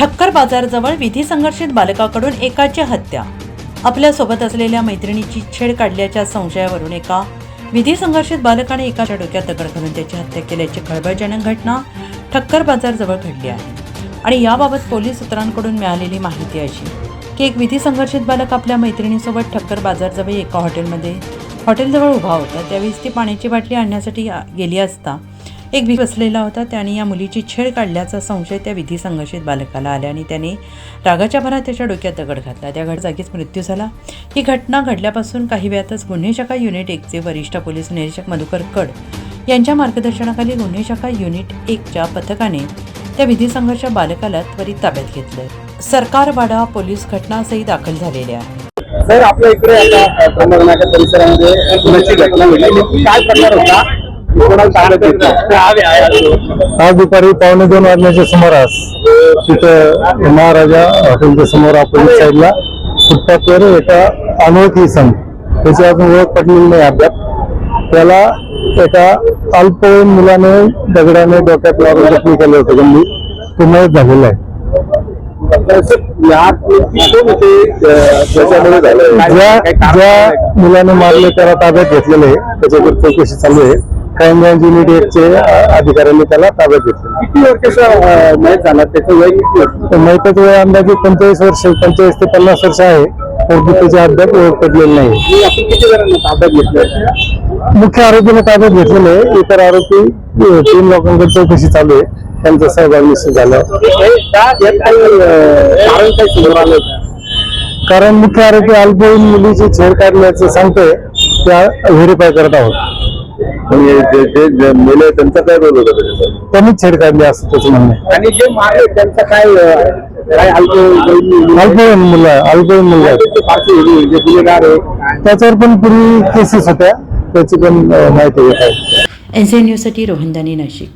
ठक्कर बाजारजवळ विधी संघर्षित बालकाकडून एकाची हत्या. आपल्यासोबत असलेल्या मैत्रिणीची छेड काढल्याच्या संशयावरून एका विधी संघर्षित बालकाने एकाच्या डोक्यात दगड घालून त्याची हत्या केल्याची खळबळजनक घटना ठक्कर बाजारजवळ घडली आहे. आणि याबाबत पोलीस सूत्रांकडून मिळालेली माहिती अशी की एक विधी संघर्षित बालक आपल्या मैत्रिणीसोबत ठक्कर बाजारजवळ एका हॉटेलमध्ये हॉटेलजवळ उभा होता. त्यावेळेस ती पाण्याची बाटली आणण्यासाठी गेली असता एक भी बसलेला होता त्याने या मुलीची छेड काढल्याचा संशय त्या विधी संघर्षित बालकाला आला आणि त्याने रागाच्या भरात त्याच्या डोक्यात दगड घातला. त्या घड जागीच मृत्यू झाला. ही घटना घडल्यापासून काही वेळातच गुन्हे शाखा युनिट एकचे वरिष्ठ पोलीस निरीक्षक मधुकर कड यांच्या मार्गदर्शनाखाली गुन्हे शाखा युनिट एकच्या पथकाने त्या विधी संघर्ष बालकाला त्वरित ताब्यात घेतलंय. सरकारवाडा पोलीस घटनासही दाखल झालेले आहे. सर आपल्या इकडे आता परिसरामध्ये घटना घडली? काय प्रकार होता? आज दुपारी पावणे दोन वाजण्याच्या सुमारास तिथं महाराजा हॉटेलच्या समोर अपोजिट साईडला फुटपाथवर एका अनोळखी इसम त्याची अजून ओळख पटलेली नाही अद्याप त्याला एका अल्पवयीन मुलाने दगडाने डोक्यात मारून जखमी केलं होतं. गंभीर तो मयत झालेला आहे. झालं ज्या ज्या मुलाने मारले त्याला ताब्यात घेतलेले आहे. त्याच्यावर चौकशी चालू आहे. क्राईम ब्रांच युनिट एकचे अधिकाऱ्यांनी त्याला ताब्यात घेतले. किती वर्षाचा मयत झाला? त्याचं वय किती? मैताचं वय अंदाजे पंचेचाळीस वर्ष पंचेचाळीस ते पन्नास वर्ष आहे. परंतु त्याची अद्याप ओळख पडलेली नाही. आणि आपण किती जणांना ताब्यात घेतलं मुख्य आरोपीने ताब्यात घेतलेले आहे. इतर आरोपी तीन लोकांकडे चौकशी चालू आहे. त्यांचा सहभाग निश्चित झाला. हे का यात काही अं, कारण काही समोर आलं का? कारण मुख्य आरोपी अल्पवयीन मुलीची छेड काढल्याचं सांगतोय. त्या व्हेरीफाय करत आहोत. मेले त्यांचा काय रोल होता त्यांनीच छेड काढली असं त्याचं म्हणणं आहे. आणि जे मारले त्यांचा काय काय अल्प अल्पवयीन मुलं अल्पवयीन मुलं जे गुन्हेगार आहे त्याच्यावर पण पूर्वी केसेस होत्या त्याची पण अ, माहिती घेत आहे एन सी न्यूजसाठी रोहनदानी नाशिक.